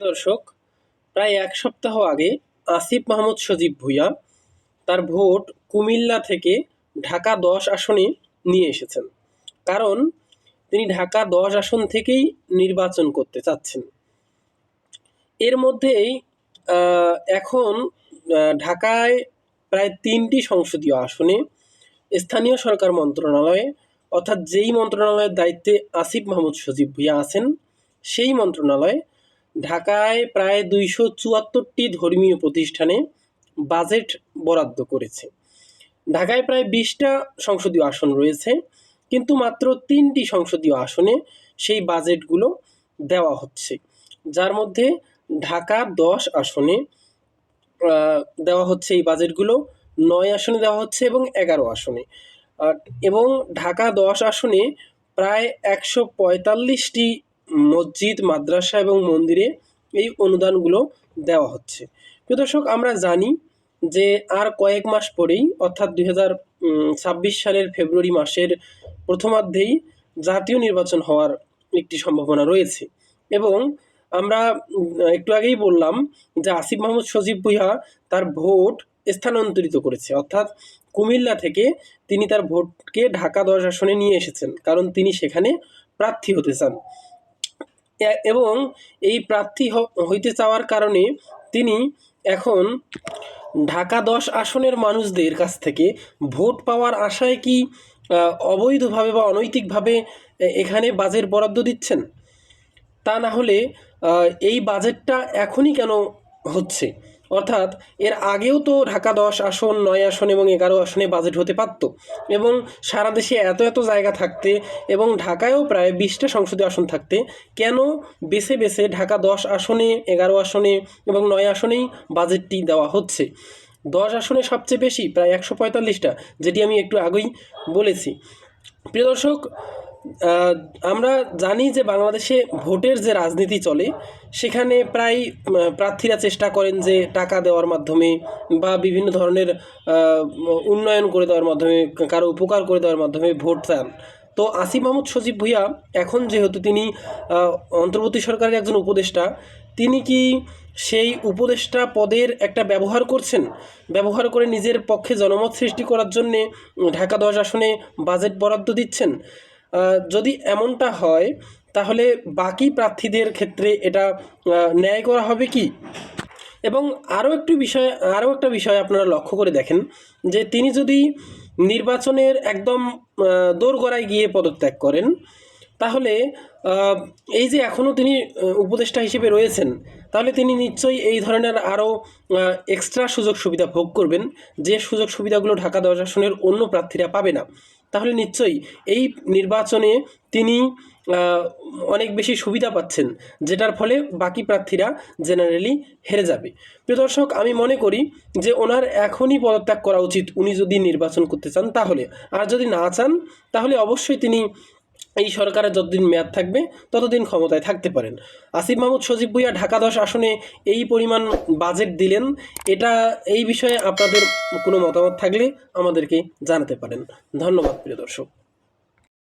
দর্শক, প্রায় এক সপ্তাহ আগে আসিফ মাহমুদ সজীব ভুঁইয়া তার ভোট কুমিল্লা থেকে ঢাকা দশ আসনে নিয়ে এসেছেন। কারণ তিনি ঢাকা দশ আসন থেকেই নির্বাচন করতে চাচ্ছেন। এর মধ্যেই এখন ঢাকায় প্রায় তিনটি সংসদীয় আসনে স্থানীয় সরকার মন্ত্রণালয়ে, অর্থাৎ যেই মন্ত্রণালয়ের দায়িত্বে আসিফ মাহমুদ সজীব ভুঁইয়া আছেন, সেই মন্ত্রণালয় ঢাকায় প্রায় দুইশো চুয়াত্তরটি ধর্মীয় প্রতিষ্ঠানে বাজেট বরাদ্দ করেছে। ঢাকায় প্রায় বিশটা সংসদীয় আসন রয়েছে, কিন্তু মাত্র তিনটি সংসদীয় আসনে সেই বাজেটগুলো দেওয়া হচ্ছে। যার মধ্যে ঢাকা দশ আসনে দেওয়া হচ্ছে এই বাজেটগুলো, নয় আসনে দেওয়া হচ্ছে এবং এগারো আসনে। এবং ঢাকা দশ আসনে প্রায় একশো পঁয়তাল্লিশটি মসজিদ, মাদ্রাসা এবং মন্দিরে এই অনুদানগুলো দেওয়া হচ্ছে। প্রিয় দর্শক, আমরা জানি যে আর কয়েক মাস পরেই, অর্থাৎ দুই হাজার ছাব্বিশ সালের ফেব্রুয়ারি মাসের প্রথমার্ধেই জাতীয় নির্বাচন হওয়ার একটি সম্ভাবনা রয়েছে। এবং আমরা একটু আগেই বললাম যে আসিফ মাহমুদ সজীব ভুইয়া তার ভোট স্থানান্তরিত করেছে। অর্থাৎ কুমিল্লা থেকে তিনি তার ভোটকে ঢাকা দশ আসনে নিয়ে এসেছেন, কারণ তিনি সেখানে প্রার্থী হতে চান। এবং এই প্রার্থী হইতে চাওয়ার কারণে তিনি এখন ঢাকা দশ আসনের মানুষদের কাছ থেকে ভোট পাওয়ার আশায় কি অবৈধভাবে বা অনৈতিকভাবে এখানে বাজেট বরাদ্দ দিচ্ছেন? তা না হলে এই বাজেটটা এখনই কেন হচ্ছে? অর্থাৎ এর আগেও তো ঢাকা দশ আসন, নয় আসন এবং এগারো আসনে বাজেট হতে পারত এবং সারা দেশে এত এত জায়গা থাকতে এবং ঢাকায়ও প্রায় বিশটা সংসদীয় আসন থাকতে, কেন বেছে বেছে ঢাকা দশ আসনে, এগারো আসনে এবং নয় আসনেই বাজেটটি দেওয়া হচ্ছে? দশ আসনে সবচেয়ে বেশি, প্রায় একশো পঁয়তাল্লিশটা, যেটি আমি একটু আগেই বলেছি। প্রিয় দর্শক আমরা জানি যে বাংলাদেশে ভোটের যে রাজনীতি চলে, সেখানে প্রায় প্রার্থীরা চেষ্টা করেন যে টাকা দেওয়ার মাধ্যমে বা বিভিন্ন ধরনের উন্নয়ন করে দেওয়ার মাধ্যমে, কারও উপকার করে দেওয়ার মাধ্যমে ভোট চান। তো আসিফ মাহমুদ সজীব ভুইয়া, এখন যেহেতু তিনি অন্তর্বর্তী সরকারের একজন উপদেষ্টা, তিনি কি সেই উপদেষ্টা পদের একটা ব্যবহার করছেন? ব্যবহার করে নিজের পক্ষে জনমত সৃষ্টি করার জন্যে ঢাকা দশ আসনে বাজেট বরাদ্দ দিচ্ছেন? যদি এমনটা হয়, তাহলে বাকি প্রার্থীদের ক্ষেত্রে এটা ন্যায় করা হবে কি? এবং আরও একটু বিষয়, আরও একটা বিষয় আপনারা লক্ষ্য করে দেখেন, যে তিনি যদি নির্বাচনের একদম দোরগড়ায় গিয়ে পদত্যাগ করেন, তাহলে এই যে এখনও তিনি উপদেষ্টা হিসেবে রয়েছেন, তাহলে তিনি নিশ্চয়ই এই ধরনের আরও এক্সট্রা সুযোগ সুবিধা ভোগ করবেন, যে সুযোগ সুবিধাগুলো ঢাকা দশ আসনের অন্য প্রার্থীরা পাবে না। তাহলে নিশ্চয়ই এই নির্বাচনে তিনি অনেক বেশি সুবিধা পাচ্ছেন, যেটার ফলে বাকি প্রার্থীরা জেনারেলি হেরে যাবে। প্রিয় দর্শক, আমি মনে করি যে ওনার এখনই পদত্যাগ করা উচিত, উনি যদি নির্বাচন করতে চান তাহলে। আর যদি না চান, তাহলে অবশ্যই তিনি এই সরকারের যতদিন মেয়াদ থাকবে, ততদিন ক্ষমতায় থাকতে পারেন। আসিফ মাহমুদ, সজীব ভুইয়া, ঢাকা দশ আসনে এই পরিমাণ বাজেট দিলেন, এটা, এই বিষয়ে আপনাদের কোনো মতামত থাকলে আমাদেরকে জানাতে পারেন। ধন্যবাদ, প্রিয় দর্শক।